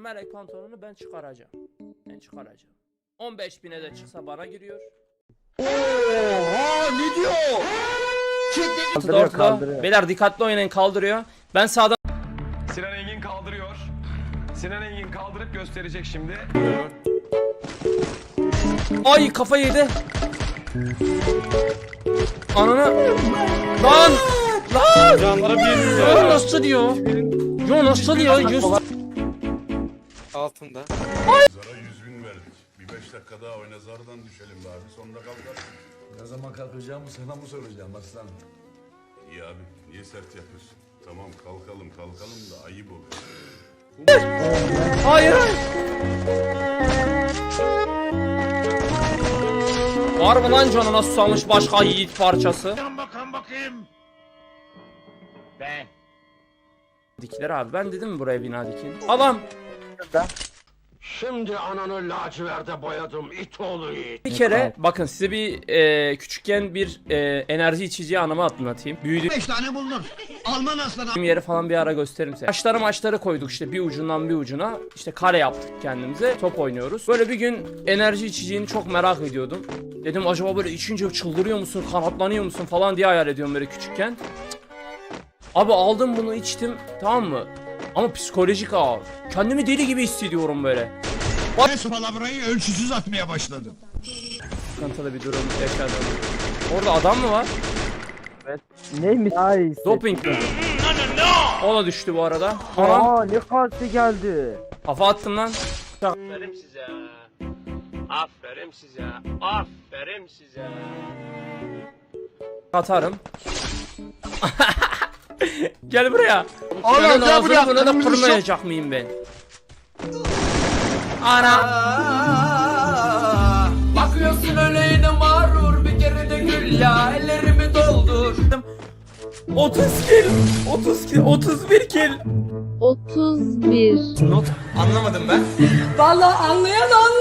melek pantolonu ben çıkaracağım. Ben çıkaracağım. 15 bine de çıksa bana giriyor. Oha ne diyor? Kaldırıyor, ortada. kaldırıyor. Beyler dikkatli oynayın kaldırıyor. Ben sağdan Sinan Engin kaldırıyor. Sinan Engin kaldırıp gösterecek şimdi. Ay kafa yedi. Ananı. Lan. Lan. Canlara bir Yo nasıl diyor? Yo nasıl diyor? Yüz. Altında. Zara 100 bin verdik. Bir 5 dakika daha oyna zardan düşelim be abi. Sonra kalkarsın. Ne zaman kalkacağımı sana mı soracağım aslanım? İyi abi. Niye sert yapıyorsun? Tamam kalkalım kalkalım da ayıp oluyor. Hayır. Var mı lan canına susamış başka yiğit parçası? Bakan bakayım. Be. Dikler abi ben dedim mi buraya bina dikin? Adam Şimdi ananı laciverde boyadım it oğlu it. bir kere bakın size bir e, küçükken bir e, enerji içeceği anımı anlatayım. Büyüdüğüm Beş tane buldum. Alman aslanı. yeri falan bir ara gösteririm size. Maçları maçları koyduk işte bir ucundan bir ucuna. İşte kare yaptık kendimize. Top oynuyoruz. Böyle bir gün enerji içeceğini çok merak ediyordum. Dedim acaba böyle içince çıldırıyor musun, kanatlanıyor musun falan diye hayal ediyorum böyle küçükken. Abi aldım bunu içtim tamam mı? Ama psikolojik ağır. Kendimi deli gibi hissediyorum böyle. Kes palavrayı ölçüsüz atmaya başladım. Sıkıntılı bir durum yaşadım. Orada adam mı var? Neymiş? Ay. Doping mi? O da düştü bu arada. Anam Aa ne karşı geldi. kafa attım lan. Aferin size. Aferin size. Aferin size. Atarım. Gel buraya. Oğlum, Senin gel ağzını buraya. da Kırmızı kırmayacak mıyım ben? Ana. Bakıyorsun öyle yine mağrur bir kere de gül ya ellerimi doldur 30 kill. 30 kill. 31 kill. 31 Anlamadım ben Vallahi anlayan anladı